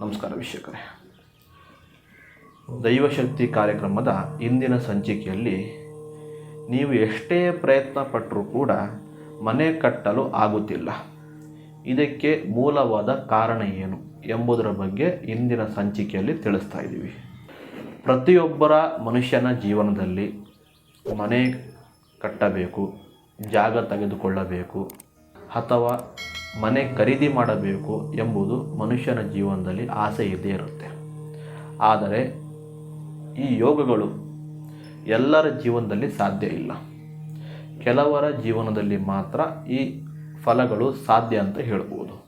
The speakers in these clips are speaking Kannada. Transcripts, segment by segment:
ನಮಸ್ಕಾರ ವೀಕ್ಷಕರೇ. ದೈವಶಕ್ತಿ ಕಾರ್ಯಕ್ರಮದ ಇಂದಿನ ಸಂಚಿಕೆಯಲ್ಲಿ ನೀವು ಎಷ್ಟೇ ಪ್ರಯತ್ನ ಪಟ್ಟರೂ ಕೂಡ ಮನೆ ಕಟ್ಟಲು ಆಗುತ್ತಿಲ್ಲ. ಇದಕ್ಕೆ ಮೂಲವಾದ ಕಾರಣ ಏನು ಎಂಬುದರ ಬಗ್ಗೆ ಇಂದಿನ ಸಂಚಿಕೆಯಲ್ಲಿ ತಿಳಿಸ್ತಾ ಇದ್ದೀವಿ. ಪ್ರತಿಯೊಬ್ಬರ ಮನುಷ್ಯನ ಜೀವನದಲ್ಲಿ ಮನೆ ಕಟ್ಟಬೇಕು ಜಾಗ ತೆಗೆದುಕೊಳ್ಳಬೇಕು ಅಥವಾ ಮನೆ ಖರೀದಿ ಮಾಡಬೇಕು ಎಂಬುದು ಮನುಷ್ಯನ ಜೀವನದಲ್ಲಿ ಆಸೆ ಇದ್ದೇ ಇರುತ್ತೆ. ಆದರೆ ಈ ಯೋಗಗಳು ಎಲ್ಲರ ಜೀವನದಲ್ಲಿ ಸಾಧ್ಯ ಇಲ್ಲ. ಕೆಲವರ ಜೀವನದಲ್ಲಿ ಮಾತ್ರ ಈ ಫಲಗಳು ಸಾಧ್ಯ ಅಂತ ಹೇಳ್ಬೋದು.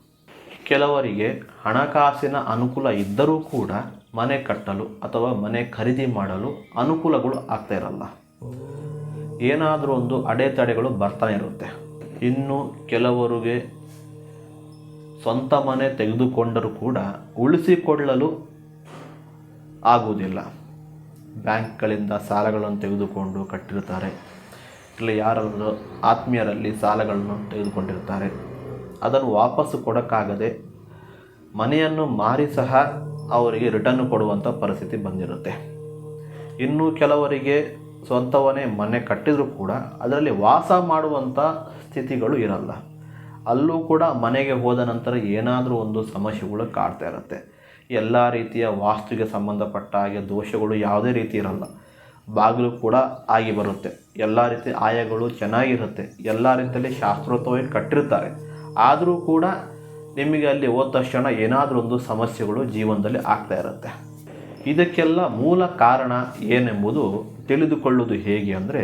ಕೆಲವರಿಗೆ ಹಣಕಾಸಿನ ಅನುಕೂಲ ಇದ್ದರೂ ಕೂಡ ಮನೆ ಕಟ್ಟಲು ಅಥವಾ ಮನೆ ಖರೀದಿ ಮಾಡಲು ಅನುಕೂಲಗಳು ಆಗ್ತಾ ಇರಲ್ಲ. ಏನಾದರೂ ಒಂದು ಅಡೆತಡೆಗಳು ಬರ್ತಾನೆ ಇರುತ್ತೆ. ಇನ್ನು ಕೆಲವರಿಗೆ ಸ್ವಂತ ಮನೆ ತೆಗೆದುಕೊಂಡರೂ ಕೂಡ ಉಳಿಸಿಕೊಳ್ಳಲು ಆಗುವುದಿಲ್ಲ. ಬ್ಯಾಂಕ್ಗಳಿಂದ ಸಾಲಗಳನ್ನು ತೆಗೆದುಕೊಂಡು ಕಟ್ಟಿರುತ್ತಾರೆ. ಇಲ್ಲ ಯಾರಾದರೂ ಆತ್ಮೀಯರಲ್ಲಿ ಸಾಲಗಳನ್ನು ತೆಗೆದುಕೊಂಡಿರ್ತಾರೆ ಅದನ್ನು ವಾಪಸ್ಸು ಕೊಡೋಕ್ಕಾಗದೆ ಮನೆಯನ್ನು ಮಾರಿ ಸಹ ಅವರಿಗೆ ರಿಟರ್ನ್ ಕೊಡುವಂಥ ಪರಿಸ್ಥಿತಿ ಬಂದಿರುತ್ತೆ. ಇನ್ನು ಕೆಲವರಿಗೆ ಸ್ವಂತವನೇ ಮನೆ ಕಟ್ಟಿದರೂ ಕೂಡ ಅದರಲ್ಲಿ ವಾಸ ಮಾಡುವಂಥ ಸ್ಥಿತಿಗಳು ಇರಲ್ಲ. ಅಲ್ಲೂ ಕೂಡ ಮನೆಗೆ ಹೋದ ನಂತರ ಏನಾದರೂ ಒಂದು ಸಮಸ್ಯೆಗಳು ಕಾಡ್ತಾ ಇರುತ್ತೆ. ಎಲ್ಲ ರೀತಿಯ ವಾಸ್ತುಗೆ ಸಂಬಂಧಪಟ್ಟ ಹಾಗೆ ದೋಷಗಳು ಯಾವುದೇ ರೀತಿ ಇರಲ್ಲ. ಬಾಗಿಲು ಕೂಡ ಆಗಿ ಬರುತ್ತೆ. ಎಲ್ಲ ರೀತಿ ಆಯಗಳು ಚೆನ್ನಾಗಿರುತ್ತೆ. ಎಲ್ಲ ರೀತಿಯಲ್ಲಿ ಶಾಸ್ತ್ರೋತ್ತವಾಗಿ ಕಟ್ಟಿರ್ತಾರೆ. ಆದರೂ ಕೂಡ ನಿಮಗೆ ಅಲ್ಲಿ ಹೋದ ತಕ್ಷಣ ಏನಾದರೂ ಒಂದು ಸಮಸ್ಯೆಗಳು ಜೀವನದಲ್ಲಿ ಆಗ್ತಾ ಇರುತ್ತೆ. ಇದಕ್ಕೆಲ್ಲ ಮೂಲ ಕಾರಣ ಏನೆಂಬುದು ತಿಳಿದುಕೊಳ್ಳುವುದು ಹೇಗೆ ಅಂದರೆ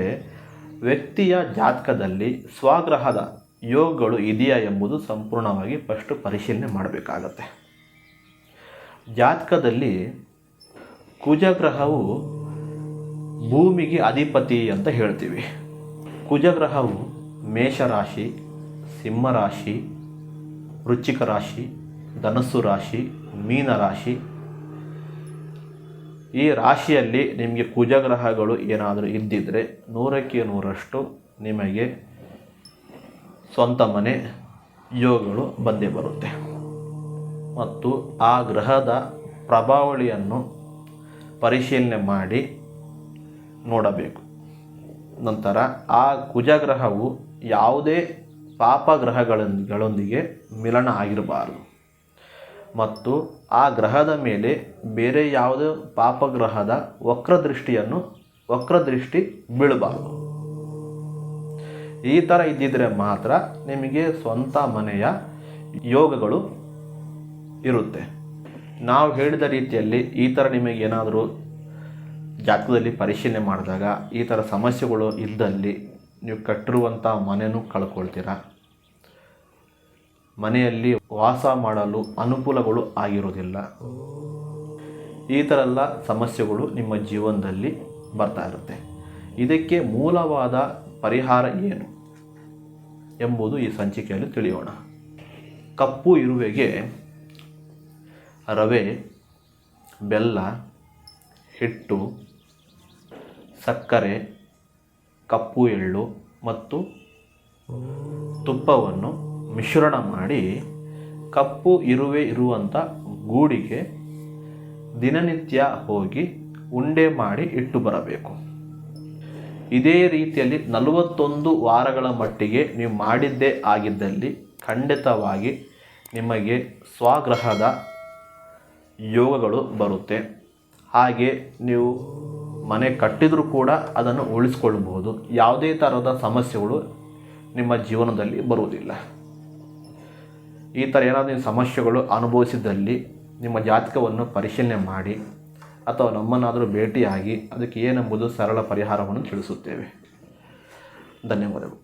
ವ್ಯಕ್ತಿಯ ಜಾತಕದಲ್ಲಿ ಸ್ವಗ್ರಹದ ಯೋಗಗಳು ಇದೆಯಾ ಎಂಬುದು ಸಂಪೂರ್ಣವಾಗಿ ಫಸ್ಟು ಪರಿಶೀಲನೆ ಮಾಡಬೇಕಾಗತ್ತೆ. ಜಾತಕದಲ್ಲಿ ಕುಜಗ್ರಹವು ಭೂಮಿಗೆ ಅಧಿಪತಿ ಅಂತ ಹೇಳ್ತೀವಿ. ಕುಜಗ್ರಹವು ಮೇಷರಾಶಿ, ಸಿಂಹರಾಶಿ, ವೃಶ್ಚಿಕ ರಾಶಿ, ಧನಸ್ಸು ರಾಶಿ ಮೀನರಾಶಿ ಈ ರಾಶಿಯಲ್ಲಿ ನಿಮಗೆ ಕುಜಗ್ರಹಗಳು ಏನಾದರೂ ಇದ್ದಿದ್ದರೆ ನೂರಕ್ಕೆ ನೂರಷ್ಟು ನಿಮಗೆ ಸ್ವಂತ ಮನೆ ಯೋಗಗಳು ಬಂದೇ ಬರುತ್ತೆ. ಮತ್ತು ಆ ಗ್ರಹದ ಪ್ರಭಾವಳಿಯನ್ನು ಪರಿಶೀಲನೆ ಮಾಡಿ ನೋಡಬೇಕು. ನಂತರ ಆ ಕುಜಗ್ರಹವು ಯಾವುದೇ ಪಾಪಗ್ರಹಗಳೊಂದಿಗೆ ಮಿಲನ ಆಗಿರಬಾರದು. ಮತ್ತು ಆ ಗ್ರಹದ ಮೇಲೆ ಬೇರೆ ಯಾವುದೇ ಪಾಪಗ್ರಹದ ವಕ್ರದೃಷ್ಟಿಯನ್ನು ವಕ್ರದೃಷ್ಟಿ ಬೀಳಬಾರದು. ಈ ಥರ ಇದ್ದಿದ್ದರೆ ಮಾತ್ರ ನಿಮಗೆ ಸ್ವಂತ ಮನೆಯ ಯೋಗಗಳು ಇರುತ್ತೆ. ನಾವು ಹೇಳಿದ ರೀತಿಯಲ್ಲಿ ಈ ಥರ ನಿಮಗೆ ಏನಾದರೂ ಜಾತಕದಲ್ಲಿ ಪರಿಶೀಲನೆ ಮಾಡಿದಾಗ, ಈ ಥರ ಸಮಸ್ಯೆಗಳು ಇದ್ದಲ್ಲಿ ನೀವು ಕಟ್ಟಿರುವಂಥ ಮನೆಯೂ ಕಳ್ಕೊಳ್ತೀರಾ? ಮನೆಯಲ್ಲಿ ವಾಸ ಮಾಡಲು ಅನುಕೂಲಗಳು ಆಗಿರೋದಿಲ್ಲ. ಈ ಥರ ಎಲ್ಲ ಸಮಸ್ಯೆಗಳು ನಿಮ್ಮ ಜೀವನದಲ್ಲಿ ಬರ್ತಾ ಇರುತ್ತೆ. ಇದಕ್ಕೆ ಮೂಲವಾದ ಪರಿಹಾರ ಏನು ಎಂಬುದು ಈ ಸಂಚಿಕೆಯಲ್ಲಿ ತಿಳಿಯೋಣ. ಕಪ್ಪು ಇರುವೆಗೆ ರವೆ, ಬೆಲ್ಲ, ಹಿಟ್ಟು, ಸಕ್ಕರೆ, ಕಪ್ಪು ಎಳ್ಳು ಮತ್ತು ತುಪ್ಪವನ್ನು ಮಿಶ್ರಣ ಮಾಡಿ ಕಪ್ಪು ಇರುವೆ ಇರುವಂಥ ಗೂಡಿಗೆ ದಿನನಿತ್ಯ ಹೋಗಿ ಉಂಡೆ ಮಾಡಿ ಇಟ್ಟು ಬರಬೇಕು. ಇದೇ ರೀತಿಯಲ್ಲಿ ನಲವತ್ತೊಂದು ವಾರಗಳ ಮಟ್ಟಿಗೆ ನೀವು ಮಾಡಿದ್ದೇ ಆಗಿದ್ದಲ್ಲಿ ಖಂಡಿತವಾಗಿ ನಿಮಗೆ ಸ್ವಗ್ರಹದ ಯೋಗಗಳು ಬರುತ್ತೆ. ಹಾಗೆ ನೀವು ಮನೆ ಕಟ್ಟಿದರೂ ಕೂಡ ಅದನ್ನು ಉಳಿಸ್ಕೊಳ್ಬೋದು ಯಾವುದೇ ಥರದ ಸಮಸ್ಯೆಗಳು ನಿಮ್ಮ ಜೀವನದಲ್ಲಿ ಬರುವುದಿಲ್ಲ. ಈ ಥರ ಏನಾದರೂ ಸಮಸ್ಯೆಗಳು ಅನುಭವಿಸಿದಲ್ಲಿ ನಿಮ್ಮ ಜಾತಕವನ್ನು ಪರಿಶೀಲನೆ ಮಾಡಿ. ಅಥವಾ ನಮ್ಮನ್ನಾದರೂ ಭೇಟಿಯಾಗಿ ಅದಕ್ಕೆ ಏನೆಂಬುದು ಸರಳ ಪರಿಹಾರವನ್ನು ತಿಳಿಸುತ್ತೇವೆ. ಧನ್ಯವಾದಗಳು.